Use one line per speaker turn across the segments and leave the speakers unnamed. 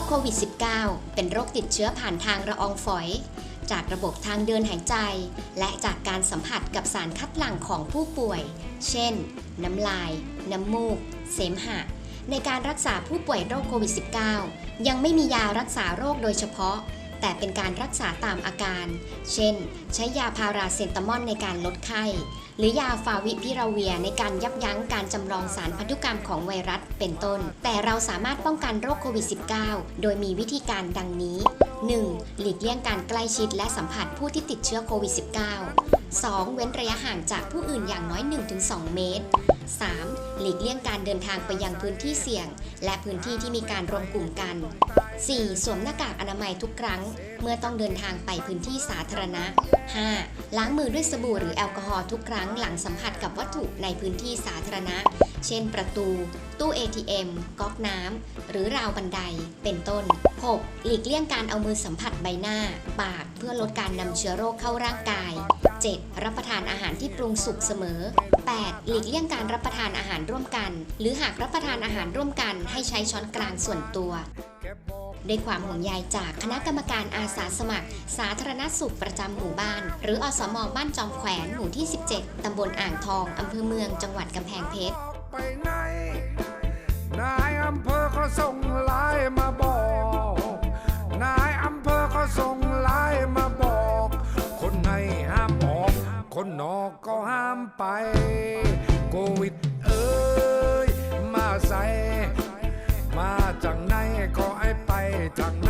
คโควิด -19 เป็นโรคติดเชื้อผ่านทางละอองฝอย จากระบบทางเดินหายใจ และจากการสัมผัสกับสารคัดหลั่งของผู้ป่วย เช่น น้ำลาย น้ำมูก เสมหะ ในการรักษาผู้ป่วยโรคโควิด -19 ยังไม่มียารักษาโรคโดยเฉพาะ แต่เป็นการรักษาตามอาการ เช่น ใช้ยาพาราเซตามอลในการลดไข้ หรือยาฟาวิพิราเวียในการยับยั้งการจำลองสารพันธุกรรมของไวรัสเป็นต้น แต่เราสามารถป้องกันโรคโควิด -19 โดยมีวิธีการดังนี้ 1. หลีกเลี่ยงการใกล้ชิดและสัมผัสผู้ที่ติดเชื้อโควิด -19 2. เว้นระยะห่างจากผู้อื่นอย่างน้อย 1-2 เมตร 3. หลีกเลี่ยงการเดินทางไปยังพื้นที่เสี่ยง และพื้นที่ที่มีการรวมกลุ่มกัน 4. สวมหน้ากากอนามัยทุกครั้ง เมื่อต้องเดินทางไปพื้นที่สาธารณะ 5. ล้างมือด้วยสบู่หรือแอลกอฮอล์ทุกครั้งหลังสัมผัสกับวัตถุในพื้นที่สาธารณะ เช่นประตู ตู้ ATM ก๊อกน้ำ หรือราวบันได เป็นต้น 6. หลีกเลี่ยงการเอามือสัมผัสใบหน้า ปาก เพื่อลดการนำเชื้อโรคเข้าร่างกาย 7. รับประทานอาหารที่ปรุงสุกเสมอ 8. หลีกเลี่ยงการรับประทานอาหารร่วมกัน หรือหากรับประทานอาหารร่วมกันให้ใช้ช้อนกลางส่วนตัวด้วยความห่วงใยจากคณะกรรมการอาสาสมัคร สาธารณสุขประจำหมู่บ้าน หรืออสมบ้านจอมแขวนหมู่ที่ 17 ตำบลอ่างทอง อำเภอเมือง จังหวัดกำแพงเพชร
ไปไหน นายอำเภอเขาส่งไลน์มาบอก นายอำเภอเขาส่งไลน์มาบอก คนในห้ามออก คนนอกก็ห้ามไป โควิดเอ้ย มาใส่ มาจากไหนก็ให้ไปจากนั้น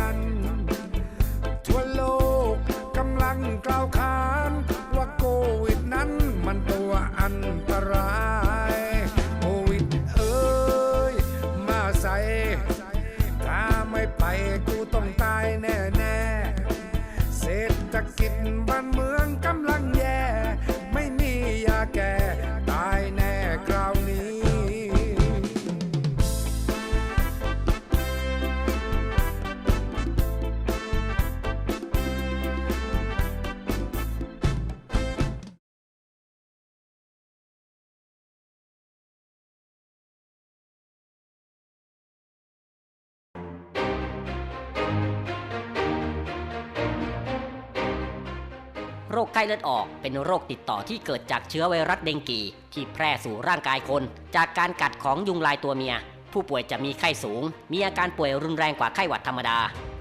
โรคไข้
เลือดออกเป็นโรคติดต่อที่เกิดจากเชื้อไวรัสเดงกี ที่แพร่สู่ร่างกายคน จากการกัดของยุงลายตัวเมีย ผู้ป่วยจะมีไข้สูง มีอาการป่วยรุนแรงกว่าไข้หวัดธรรมดา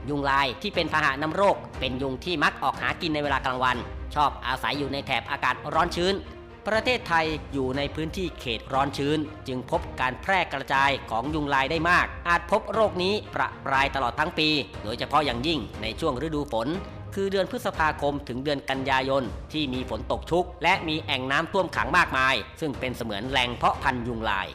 ยุงลายที่เป็นพาหะนำโรค เป็นยุงที่มักออกหากินในเวลากลางวัน ชอบอาศัยอยู่ในแถบอากาศร้อนชื้น ประเทศไทยอยู่ในพื้นที่เขตร้อนชื้น จึงพบการแพร่กระจายของยุงลายได้มาก อาจพบโรคนี้ประปรายตลอดทั้งปี โดยเฉพาะอย่างยิ่งในช่วงฤดูฝน คือเดือนพฤษภาคมถึงเดือนกันยายน ที่มีฝนตกชุก และมีแอ่งน้ำท่วมขังมากมาย ซึ่งเป็นเสมือนแหล่งเพาะพันธุ์ยุงลาย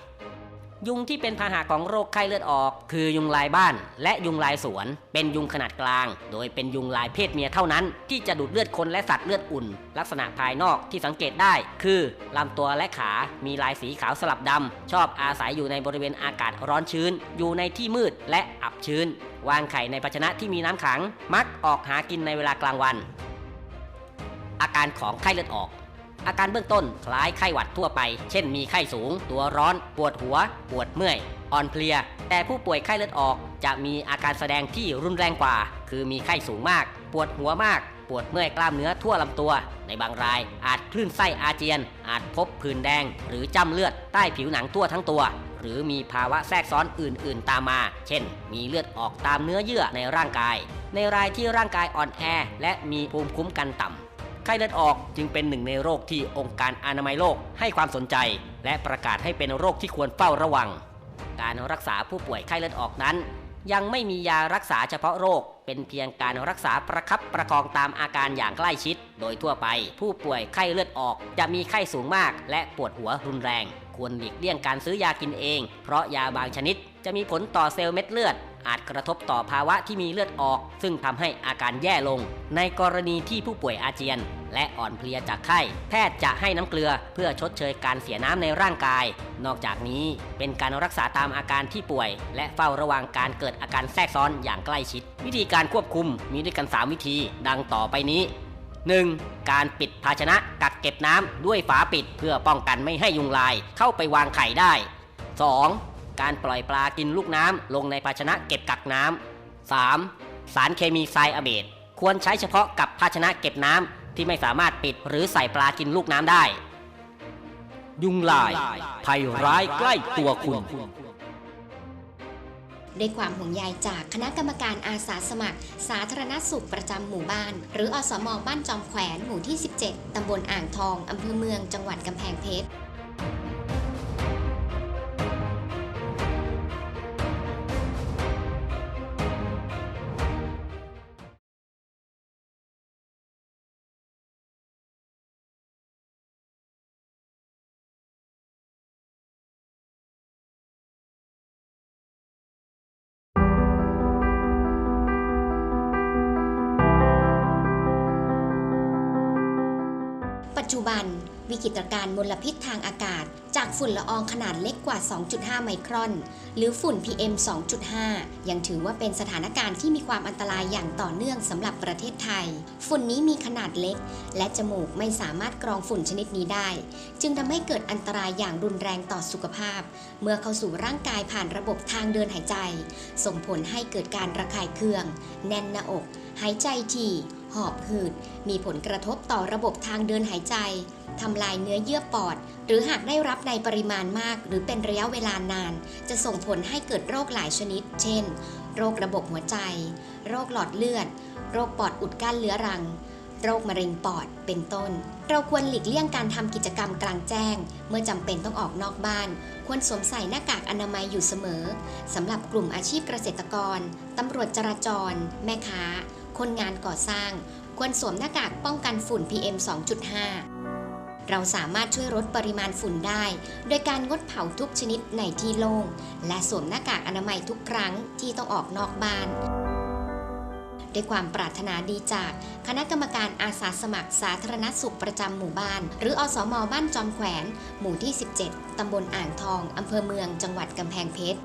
ยุงที่เป็นพาหะของโรคไข้เลือดออก คือยุงลายบ้าน และยุงลายสวน เป็นยุงขนาดกลาง โดยเป็นยุงลายเพศเมียเท่านั้น ที่จะดูดเลือดคนและสัตว์เลือดอุ่น ลักษณะภายนอกที่สังเกตได้ คือลำตัวและขามีลายสีขาวสลับดำชอบอาศัยอยู่ในบริเวณอากาศร้อนชื้น อยู่ในที่มืดและอับชื้น วางไข่ในภาชนะที่มีน้ำขัง มักออกหากินในเวลากลางวัน อาการของไข้เลือดออก อาการเบื้องต้นคล้ายไข้หวัดทั่วไป เช่นมีไข้สูง ตัวร้อน ปวดหัว ปวดเมื่อย อ่อนเพลีย แต่ผู้ป่วยไข้เลือดออกจะมีอาการแสดงที่รุนแรงกว่า คือมีไข้สูงมาก ปวดหัวมาก ปวดเมื่อยกล้ามเนื้อทั่วลำตัว ในบางรายอาจคลื่นไส้อาเจียน อาจพบผื่นแดง หรือจ้ำเลือดใต้ผิวหนังทั่วทั้งตัว หรือมีภาวะแทรกซ้อนอื่น ๆ ตามมา เช่น มีเลือดออกตามเนื้อเยื่อในร่างกาย ในรายที่ร่างกายอ่อนแอ และมีภูมิคุ้มกันต่ำไข้เลือดออกจึงเป็นหนึ่งในโรคที่องค์การอนามัยโลกให้ความสนใจ และประกาศให้เป็นโรคที่ควรเฝ้าระวัง การรักษาผู้ป่วยไข้เลือดออกนั้น ยังไม่มียารักษาเฉพาะโรคเป็นเพียงการรักษาประคับประคองตามอาการอย่างใกล้ชิด โดยทั่วไป ผู้ป่วยไข้เลือดออกจะมีไข้สูงมาก และปวดหัวรุนแรง ควรหลีกเลี่ยงการซื้อยากินเอง เพราะยาบางชนิด จะมีผลต่อเซลล์เม็ดเลือด อาจกระทบต่อภาวะที่มีเลือดออก ซึ่งทำให้อาการแย่ลง ในกรณีที่ผู้ป่วยอาเจียน และอ่อนเพลียจากไข้ แพทย์จะให้น้ำเกลือเพื่อชดเชยการเสียน้ำในร่างกาย นอกจากนี้เป็นการรักษาตามอาการที่ป่วย และเฝ้าระวังการเกิดอาการแทรกซ้อนอย่างใกล้ชิด วิธีการควบคุมมีด้วยกัน 3 วิธี ดังต่อไปนี้ 1. การปิดภาชนะกักเก็บน้ำด้วยฝาปิดเพื่อป้องกันไม่ให้ยุงลายเข้าไปวางไข่ได้ 2. การปล่อยปลากินลูกน้ำลงในภาชนะเก็บกักน้ำ 3. สารเคมีไซอะเบตควรใช้เฉพาะกับภาชนะเก็บน้ำที่ไม่สามารถปิดหรือใส่ปลากินลูกน้ำได้ ยุงลายภัยร้ายใกล้ตัวคุณ
ด้วยความห่วงใยจากคณะกรรมการอาสาสมัคร สาธารณสุขประจำหมู่บ้าน หรืออสมบ้านจอมแขวนหมู่ที่ 17 ตำบลอ่างทอง อำเภอเมือง จังหวัดกำแพงเพชร จจุบัน วิกฤตการณ์มลพิษทางอากาศ จากฝุ่นละอองขนาดเล็กกว่า 2.5 ไมครอน หรือฝุ่น PM 2.5 ยังถือว่าเป็นสถานการณ์ที่มีความอันตรายอย่างต่อเนื่องสำหรับประเทศไทย ฝุ่นนี้มีขนาดเล็ก และจมูกไม่สามารถกรองฝุ่นชนิดนี้ได้ จึงทำให้เกิดอันตรายอย่างรุนแรงต่อสุขภาพ เมื่อเข้าสู่ร่างกายผ่านระบบทางเดินหายใจ ส่งผลให้เกิดการระคายเคือง แน่นหน้าอก หายใจถี่ หอบหืด มีผลกระทบต่อระบบทางเดินหายใจ ทำลายเนื้อเยื่อปอด หรือหากได้รับในปริมาณมาก หรือเป็นระยะเวลานาน จะส่งผลให้เกิดโรคหลายชนิด เช่น โรคระบบหัวใจ โรคหลอดเลือด โรคปอดอุดกั้นเรื้อรัง โรคมะเร็งปอด เป็นต้น เราควรหลีกเลี่ยงการทำกิจกรรมกลางแจ้ง เมื่อจำเป็นต้องออกนอกบ้าน ควรสวมใส่หน้ากากอนามัยอยู่เสมอสำหรับกลุ่มอาชีพเกษตรกรตำรวจจราจร แม่ค้า คนงานก่อสร้าง ควรสวมหน้ากากป้องกันฝุ่น PM 2.5 เราสามารถช่วยลดปริมาณฝุ่นได้ โดยการงดเผาทุกชนิดในที่โล่ง และสวมหน้ากากอนามัยทุกครั้งที่ต้องออกนอกบ้านด้วยความปรารถนาดีจาก คณะกรรมการอาสาสมัครสาธารณสุขประจำหมู่บ้าน หรืออสมบ้านจอมแขวน หมู่ที่ 17 ตำบลอ่างทอง อำเภอเมือง จังหวัดกำแพงเพชร